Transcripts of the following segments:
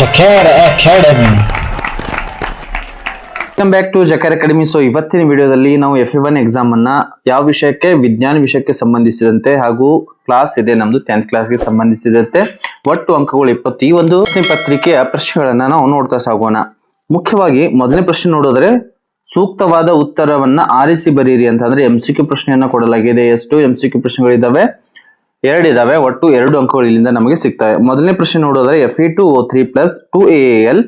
Jakarta academy welcome back to ಜಕರ್ academy so ಇವತ್ತಿನ ವಿಡಿಯೋದಲ್ಲಿ ನಾವು ಎಫ್ ಒನ್ ಎಕ್ಸಾಮ್ ಅನ್ನ ಯಾವ ವಿಷಯಕ್ಕೆ, ವಿಜ್ಞಾನ ವಿಷಯಕ್ಕೆ ಸಂಬಂಧಿಸಿದಂತೆ ಹಾಗೂ ಕ್ಲಾಸ್ ಇದೆ, ನಮ್ದು ಟೆಂತ್ ಕ್ಲಾಸ್ಗೆ ಸಂಬಂಧಿಸಿದಂತೆ. ಒಟ್ಟು ಅಂಕಗಳು ಇಪ್ಪತ್ತು ಈ ಒಂದು ಪ್ರಶ್ನೆ ಪತ್ರಿಕೆಯ ಪ್ರಶ್ನೆಗಳನ್ನ ನಾವು ನೋಡ್ತಾ ಸಾಗೋಣ. ಮುಖ್ಯವಾಗಿ ಮೊದಲನೇ ಪ್ರಶ್ನೆ ನೋಡಿದ್ರೆ, ಸೂಕ್ತವಾದ ಉತ್ತರವನ್ನ ಆರಿಸಿ ಬರೀರಿ ಅಂತ ಅಂದ್ರೆ ಎಂ ಸಿ ಕ್ಯೂ ಪ್ರಶ್ನೆಯನ್ನ ಕೊಡಲಾಗಿದೆ. ಎಷ್ಟು ಎಂ ಸಿ ಕ್ಯೂ ಪ್ರಶ್ನೆಗಳಿದಾವೆ ಇದಾವೆ, ಒಟ್ಟು ಎರಡು ಅಂಕಗಳು ಇಲ್ಲಿಂದ ನಮಗೆ ಸಿಗ್ತವೆ ಮೊದಲನೇ ಪ್ರಶ್ನೆ ನೋಡೋದ್ರೆ F E two O three plus two A L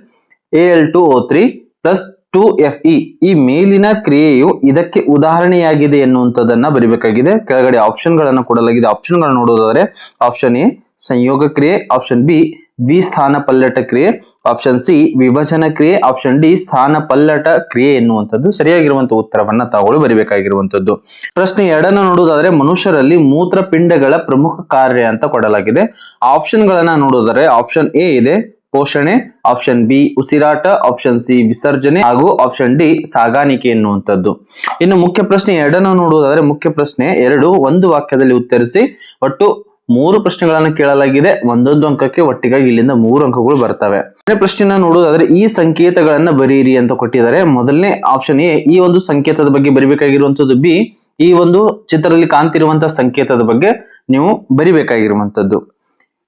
A L two O three plus two F E ಈ ಮೇಲಿನ ಕ್ರಿಯೆಯು ಇದಕ್ಕೆ ಉದಾಹರಣೆಯಾಗಿದೆ ಎನ್ನುವಂಥದ್ದನ್ನ ಬರಿಬೇಕಾಗಿದೆ. ಕೆಳಗಡೆ ಆಪ್ಷನ್ಗಳನ್ನು ಕೊಡಲಾಗಿದೆ. ಆಪ್ಷನ್ ಗಳನ್ನ ನೋಡೋದಾದ್ರೆ ಆಪ್ಷನ್ ಎ ಸಂಯೋಗ ಕ್ರಿಯೆ ಆಪ್ಷನ್ ಬಿ ದ್ವಿಸ್ಥಾನ ಪಲ್ಲಟ ಕ್ರಿಯೆ ಆಪ್ಷನ್ ಸಿ ವಿಭಜನ ಕ್ರಿಯೆ ಆಪ್ಷನ್ ಡಿ ಸ್ಥಾನ ಪಲ್ಲಟ ಕ್ರಿಯೆ ಎನ್ನುವಂಥದ್ದು ಸರಿಯಾಗಿರುವಂತಹ ಉತ್ತರವನ್ನ ತಾವುಗಳು ಬರೀಬೇಕಾಗಿರುವಂತದ್ದು ಪ್ರಶ್ನೆ ಎರಡನ್ನ ನೋಡುವುದಾದ್ರೆ, ಮನುಷ್ಯರಲ್ಲಿ ಮೂತ್ರಪಿಂಡಗಳ ಪ್ರಮುಖ ಕಾರ್ಯ ಅಂತ ಕೊಡಲಾಗಿದೆ. ಆಪ್ಷನ್ ಗಳನ್ನ ನೋಡುವುದಾದ್ರೆ ಆಪ್ಷನ್ ಎ ಇದೆ, ಪೋಷಣೆ ಆಪ್ಷನ್ ಬಿ ಉಸಿರಾಟ ಆಪ್ಷನ್ ಸಿ ವಿಸರ್ಜನೆ, ಹಾಗೂ ಆಪ್ಷನ್ ಡಿ ಸಾಗಾಣಿಕೆ ಎನ್ನುವಂಥದ್ದು. ಇನ್ನು ಮುಖ್ಯ ಪ್ರಶ್ನೆ ಎರಡನ್ನು ನೋಡುವುದಾದ್ರೆ, ಮುಖ್ಯ ಪ್ರಶ್ನೆ ಎರಡು ಒಂದು ವಾಕ್ಯದಲ್ಲಿ ಉತ್ತರಿಸಿ, ಒಟ್ಟು ಮೂರು ಪ್ರಶ್ನೆಗಳನ್ನು ಕೇಳಲಾಗಿದೆ. ಒಂದೊಂದು ಅಂಕಕ್ಕೆ ಒಟ್ಟಿಗಾಗಿ ಇಲ್ಲಿಂದ ಮೂರು ಅಂಕಗಳು ಬರ್ತವೆ. ಪ್ರಶ್ನೆನ ನೋಡುವುದಾದ್ರೆ, ಈ ಸಂಕೇತಗಳನ್ನ ಬರೀರಿ ಅಂತ ಕೊಟ್ಟಿದ್ದಾರೆ. ಮೊದಲನೇ ಆಪ್ಷನ್ ಎ, ಈ ಒಂದು ಸಂಕೇತದ ಬಗ್ಗೆ ಬರಿಬೇಕಾಗಿರುವಂತದ್ದು ಬಿ, ಈ ಒಂದು ಚಿತ್ರದಲ್ಲಿ ಕಾಣ್ತಿರುವಂತಹ ಸಂಕೇತದ ಬಗ್ಗೆ ನೀವು ಬರಿಬೇಕಾಗಿರುವಂತದ್ದು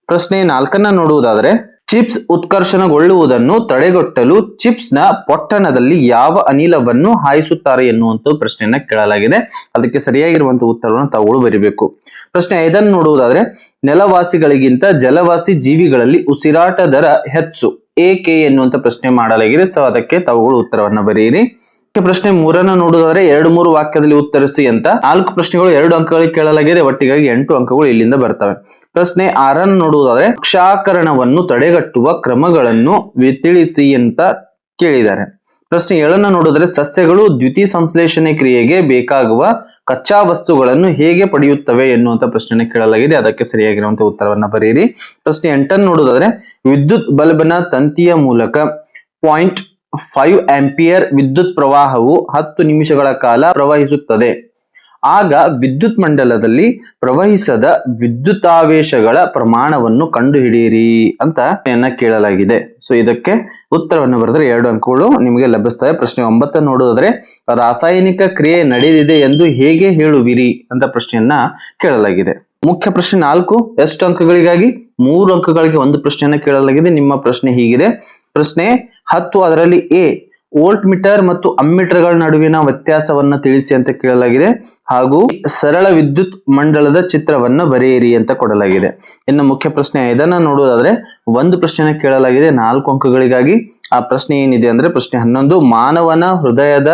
ಪ್ರಶ್ನೆ ನಾಲ್ಕನ್ನ ನೋಡುವುದಾದ್ರೆ ಚಿಪ್ಸ್ ಉತ್ಕರ್ಷಣಗೊಳ್ಳುವುದನ್ನು ತಡೆಗಟ್ಟಲು ಚಿಪ್ಸ್ನ ಪೊಟ್ಟಣದಲ್ಲಿ ಯಾವ ಅನಿಲವನ್ನು ಹಾಯಿಸುತ್ತಾರೆ ಎನ್ನುವಂತ ಪ್ರಶ್ನೆಯನ್ನ ಕೇಳಲಾಗಿದೆ. ಅದಕ್ಕೆ ಸರಿಯಾಗಿರುವಂತಹ ಉತ್ತರವನ್ನು ತಾವುಗಳು ಬರೀಬೇಕು. ಪ್ರಶ್ನೆ ಇದನ್ನು ನೋಡುವುದಾದ್ರೆ, ನೆಲವಾಸಿಗಳಿಗಿಂತ ಜಲವಾಸಿ ಜೀವಿಗಳಲ್ಲಿ ಉಸಿರಾಟ ದರ ಹೆಚ್ಚು. ಏಕೆ ಎನ್ನುವಂತ ಪ್ರಶ್ನೆ ಮಾಡಲಾಗಿದೆ. ಸೊ ಅದಕ್ಕೆ ತಾವುಗಳು ಉತ್ತರವನ್ನು ಬರೆಯಿರಿ. ಪ್ರಶ್ನೆ ಮೂರನ್ನ ನೋಡುವುದಾದ್ರೆ ಎರಡು ಮೂರು ವಾಕ್ಯದಲ್ಲಿ ಉತ್ತರಿಸಿ ಅಂತ. ನಾಲ್ಕು ಪ್ರಶ್ನೆಗಳು ಎರಡು ಅಂಕಗಳಿಗೆ ಕೇಳಲಾಗಿದೆ. ಒಟ್ಟಿಗಾಗಿ ಎಂಟು ಅಂಕಗಳು ಇಲ್ಲಿಂದ ಬರ್ತವೆ. ಪ್ರಶ್ನೆ ಆರನ್ನು ನೋಡುವುದಾದ್ರೆ ಕ್ಷಾಕರಣವನ್ನು ತಡೆಗಟ್ಟುವ ಕ್ರಮಗಳನ್ನು ತಿಳಿಸಿ ಅಂತ ಕೇಳಿದ್ದಾರೆ. ಪ್ರಶ್ನೆ ಏಳನ್ನ ನೋಡಿದ್ರೆ ಸಸ್ಯಗಳು ದ್ಯುತಿ ಸಂಶ್ಲೇಷಣೆ ಕ್ರಿಯೆಗೆ ಬೇಕಾಗುವ ಕಚ್ಚಾ ವಸ್ತುಗಳನ್ನು ಹೇಗೆ ಪಡೆಯುತ್ತವೆ ಎನ್ನುವಂತ ಪ್ರಶ್ನೆ ಕೇಳಲಾಗಿದೆ. ಅದಕ್ಕೆ ಸರಿಯಾಗಿರುವಂತಹ ಉತ್ತರವನ್ನ ಬರೆಯಿರಿ. ಪ್ರಶ್ನೆ ಎಂಟನ್ನು ನೋಡೋದಾದ್ರೆ ವಿದ್ಯುತ್ ಬಲ್ಬ್ನ ತಂತಿಯ ಮೂಲಕ ಪಾಯಿಂಟ್ ಫೈವ್ ಆಂಪಿಯರ್ ವಿದ್ಯುತ್ ಪ್ರವಾಹವು ಹತ್ತು ನಿಮಿಷಗಳ ಕಾಲ ಪ್ರವಹಿಸುತ್ತದೆ. ಆಗ ವಿದ್ಯುತ್ ಮಂಡಲದಲ್ಲಿ ಪ್ರವಹಿಸದ ವಿದ್ಯುತಾವೇಶಗಳ ಪ್ರಮಾಣವನ್ನು ಕಂಡುಹಿಡಿಯಿರಿ ಅಂತ ಕೇಳಲಾಗಿದೆ. ಸೊ ಇದಕ್ಕೆ ಉತ್ತರವನ್ನು ಬರೆದರೆ ಎರಡು ಅಂಕಗಳು ನಿಮಗೆ ಲಭಿಸ್ತವೆ. ಪ್ರಶ್ನೆ ಒಂಬತ್ತ ನೋಡೋದಾದ್ರೆ ರಾಸಾಯನಿಕ ಕ್ರಿಯೆ ನಡೆದಿದೆ ಎಂದು ಹೇಗೆ ಹೇಳುವಿರಿ ಅಂತ ಪ್ರಶ್ನೆಯನ್ನ ಕೇಳಲಾಗಿದೆ. ಮುಖ್ಯ ಪ್ರಶ್ನೆ ನಾಲ್ಕು, ಎಷ್ಟು ಅಂಕಗಳಿಗಾಗಿ? ಮೂರು ಅಂಕಗಳಿಗೆ ಒಂದು ಪ್ರಶ್ನೆಯನ್ನ ಕೇಳಲಾಗಿದೆ. ನಿಮ್ಮ ಪ್ರಶ್ನೆ ಹೀಗಿದೆ. ಪ್ರಶ್ನೆ ಹತ್ತು, ಅದರಲ್ಲಿ ಎ ವೋಲ್ಟ್ ಮೀಟರ್ ಮತ್ತು ಅಮ್ಮಿಟರ್ಗಳ ನಡುವಿನ ವ್ಯತ್ಯಾಸವನ್ನ ತಿಳಿಸಿ ಅಂತ ಕೇಳಲಾಗಿದೆ. ಹಾಗೂ ಸರಳ ವಿದ್ಯುತ್ ಮಂಡಲದ ಚಿತ್ರವನ್ನ ಬರೆಯಿರಿ ಅಂತ ಕೊಡಲಾಗಿದೆ. ಇನ್ನು ಮುಖ್ಯ ಪ್ರಶ್ನೆ, ಇದನ್ನ ನೋಡುವುದಾದ್ರೆ ಒಂದು ಪ್ರಶ್ನೆನ ಕೇಳಲಾಗಿದೆ ನಾಲ್ಕು ಅಂಕಗಳಿಗಾಗಿ. ಆ ಪ್ರಶ್ನೆ ಏನಿದೆ ಅಂದ್ರೆ ಪ್ರಶ್ನೆ ಹನ್ನೊಂದು, ಮಾನವನ ಹೃದಯದ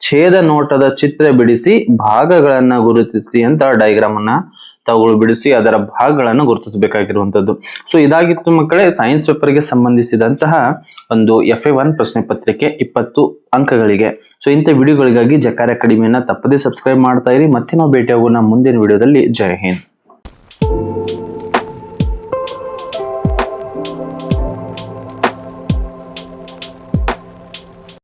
ಛೇದ ನೋಟದ ಚಿತ್ರ ಬಿಡಿಸಿ ಭಾಗಗಳನ್ನ ಗುರುತಿಸಿ ಅಂತ ಡೈಗ್ರಾಮ್ ಅನ್ನ ತಗೊಳ್ ಬಿಡಿಸಿ ಅದರ ಭಾಗಗಳನ್ನು ಗುರುತಿಸಬೇಕಾಗಿರುವಂತದ್ದು. ಸೊ ಇದಾಗಿತ್ತು ಮಕ್ಕಳೇ ಸೈನ್ಸ್ ಪೇಪರ್ಗೆ ಸಂಬಂಧಿಸಿದಂತಹ ಒಂದು ಎಫ್ ಎ ಒನ್ ಪ್ರಶ್ನೆ ಪತ್ರಿಕೆ ಇಪ್ಪತ್ತು ಅಂಕಗಳಿಗೆ. ಸೊ ಇಂಥ ವಿಡಿಯೋಗಳಿಗಾಗಿ ಜಕಾರ ಅಕಾಡೆಮಿಯನ್ನ ತಪ್ಪದೇ ಸಬ್ಸ್ಕ್ರೈಬ್ ಮಾಡ್ತಾ ಇರಿ. ಮತ್ತೆ ನಾವು ಭೇಟಿಯಾಗೋಣ ಮುಂದಿನ ವಿಡಿಯೋದಲ್ಲಿ ಜೈ ಹಿಂದ್.